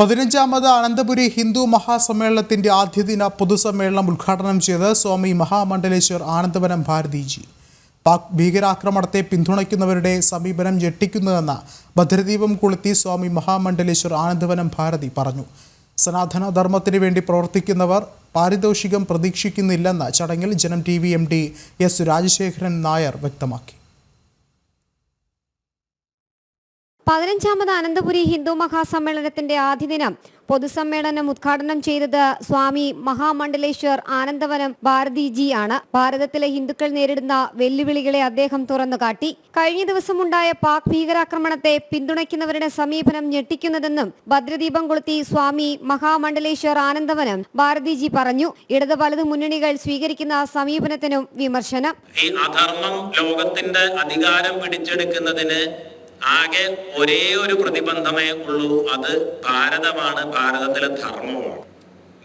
പതിനഞ്ചാമത് അനന്തപുരി ഹിന്ദു മഹാസമ്മേളനത്തിന്റെ ആദ്യദിന പൊതുസമ്മേളനം ഉദ്ഘാടനം ചെയ്ത് സ്വാമി മഹാമണ്ഡലേശ്വർ ആനന്ദവനം ഭാരതിജി. പാക് ഭീകരാക്രമണത്തെ പിന്തുണയ്ക്കുന്നവരുടെ സമീപനം ഞെട്ടിക്കുന്നതെന്ന് ഭദ്രദീപം കൊളുത്തി സ്വാമി മഹാമണ്ഡലേശ്വർ ആനന്ദവനം ഭാരതി പറഞ്ഞു. സനാതന ധർമ്മത്തിനു വേണ്ടി പ്രവർത്തിക്കുന്നവർ പാരിതോഷികം പ്രതീക്ഷിക്കുന്നില്ലെന്ന് ചടങ്ങിൽ Janam T V M D S Rajasekharan Nair വ്യക്തമാക്കി. പതിനഞ്ചാമത് അനന്തപുരി ഹിന്ദു മഹാസമ്മേളനത്തിന്റെ ആദ്യ ദിനം പൊതുസമ്മേളനം ഉദ്ഘാടനം ചെയ്തത് സ്വാമി മഹാമണ്ഡലേശ്വർ ആനന്ദവനം ഭാരതിജി ആണ്. ഭാരതത്തിലെ ഹിന്ദുക്കൾ നേരിടുന്ന വെല്ലുവിളികളെ അദ്ദേഹം തുറന്നുകാട്ടി. കഴിഞ്ഞ ദിവസമുണ്ടായ പാക് ഭീകരാക്രമണത്തെ പിന്തുണയ്ക്കുന്നവരുടെ സമീപനം ഞെട്ടിക്കുന്നതെന്നും ഭദ്രദീപം കൊളുത്തി സ്വാമി മഹാമണ്ഡലേശ്വർ ആനന്ദവനം ഭാരതിജി പറഞ്ഞു. ഇടത് വലത് മുന്നണികൾ സ്വീകരിക്കുന്ന സമീപനത്തിനും വിമർശനം. ഈ അധർമ്മം ലോകത്തിന്റെ അധികാരം പിടിച്ചെടുക്കുന്നതിന് ആകെ ഒരേ ഒരു പ്രതിബന്ധമേ ഉള്ളൂ. അത് ഭാരതമാണ്. ഭാരതത്തിലെ ധർമ്മമാണ്.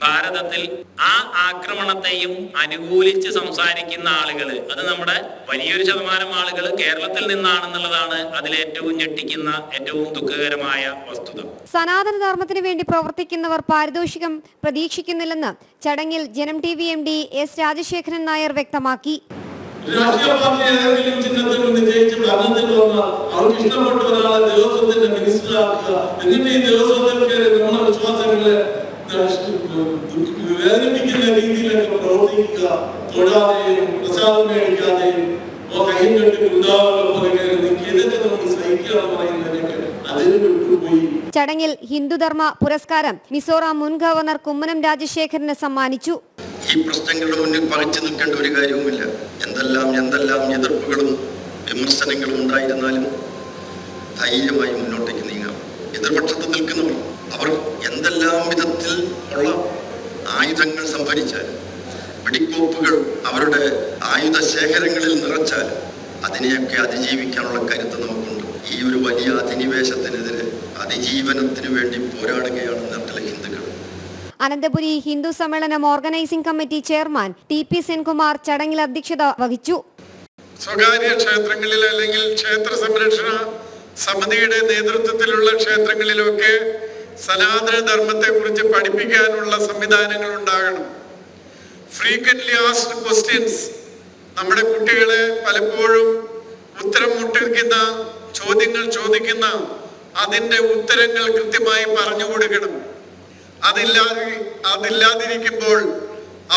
ഭാരതത്തിൽ ആ ആക്രമണത്തെയും അനുകൂലിച്ച് സംസാരിക്കുന്ന ആളുകൾ അത് നമ്മുടെ വലിയൊരു ശതമാനം ആളുകൾ കേരളത്തിൽ നിന്നാണെന്നുള്ളതാണ് അതിലേറ്റവും ഞെട്ടിക്കുന്ന ഏറ്റവും ദുഃഖകരമായ വസ്തുത. സനാതനധർമ്മത്തിന് വേണ്ടി പ്രവർത്തിക്കുന്നവർ പാരിതോഷികം പ്രതീക്ഷിക്കുന്നില്ലെന്ന് ചടങ്ങിൽ Janam T V M D S Rajasekharan Nair വ്യക്തമാക്കി. രാഷ്ട്രീയ പാർട്ടി ഏതെങ്കിലും ചിഹ്നത്തിൽ വിജയിച്ച് ഭരണത്തിൽ വന്നാൽ അവർക്ക് ഇഷ്ടപ്പെട്ട ഒരാളെ ദേവസ്വത്തിന്റെ മിനിസ്റ്ററാക്കുക എന്നിട്ട് ഈ ദേവസ്വത്തിന്റെ നമ്മുടെ വിശ്വാസങ്ങളെ വേദനിപ്പിക്കുന്ന രീതിയിലൊക്കെ പ്രവർത്തിക്കുക. തൊഴാതെയും പ്രസാദം മേടിക്കാതെയും കയ്യും കെട്ടി ഇതൊക്കെ നമുക്ക് സഹിക്കാന്ന് പറയുന്നതിനൊക്കെ അതിന് വിട്ടുപോയി ചടങ്ങിൽ ഹിന്ദുധർമ്മ പുരസ്കാരം മിസോറാം മുൻ ഗവർണർ കുമ്മനം രാജശേഖരന് സമ്മാനിച്ചു. ഈ പ്രശ്നങ്ങളുടെ മുന്നിൽ പകച്ചു നിൽക്കേണ്ട ഒരു കാര്യവുമില്ല. എന്തെല്ലാം എന്തെല്ലാം എതിർപ്പുകളും വിമർശനങ്ങളും ഉണ്ടായിരുന്നാലും ധൈര്യമായി മുന്നോട്ടേക്ക് നീങ്ങാം. എതിർപക്ഷത്ത് നിൽക്കുന്നവർ അവർ എന്തെല്ലാം വിധത്തിൽ ഉള്ള ആയുധങ്ങൾ സംഭരിച്ചാൽ വെടിക്കോപ്പുകൾ അവരുടെ ആയുധ ശേഖരങ്ങളിൽ നിറച്ചാൽ അതിനെയൊക്കെ അതിജീവിക്കാനുള്ള കരുത്ത് നമുക്കുണ്ട്. ഈ ഒരു വലിയ അധിനിവേശത്തിനെതിരെ അതിജീവനത്തിന് വേണ്ടി പോരാടുകയാണ് അനന്തപുരി ഹിന്ദു സമ്മേളനം organising committee chairman T P Senkumar ചടങ്ങിൽ അധ്യക്ഷത വഹിച്ചു. സ്വകാര്യ ക്ഷേത്രങ്ങളിൽ അല്ലെങ്കിൽ ക്ഷേത്ര സംരക്ഷണ സമിതിയുടെ നേതൃത്വത്തിലുള്ള ക്ഷേത്രങ്ങളിലൊക്കെ സനാതന ധർമ്മത്തെ കുറിച്ച് പഠിപ്പിക്കാനുള്ള സംവിധാനങ്ങൾ ഉണ്ടാകണം. ഫ്രീക്വന്റ്ലി ആസ്ഡ് ക്വസ്റ്റ്യൻസ് നമ്മുടെ കുട്ടികളെ പലപ്പോഴും ഉത്തരം മുട്ടിക്കുന്ന ചോദ്യങ്ങൾ ചോദിക്കുന്ന അതിന്റെ ഉത്തരങ്ങൾ കൃത്യമായി പറഞ്ഞു കൊടുക്കണം. അതില്ലാതെ അതില്ലാതിരിക്കുമ്പോൾ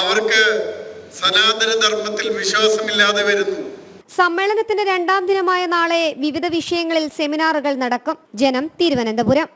അവർക്ക് സനാതന ധർമ്മത്തിൽ വിശ്വാസമില്ലാതെ വരുന്നു. സമ്മേളനത്തിന്റെ രണ്ടാം ദിനമായ നാളെ വിവിധ വിഷയങ്ങളിൽ സെമിനാറുകൾ നടക്കും. ജനം തിരുവനന്തപുരം.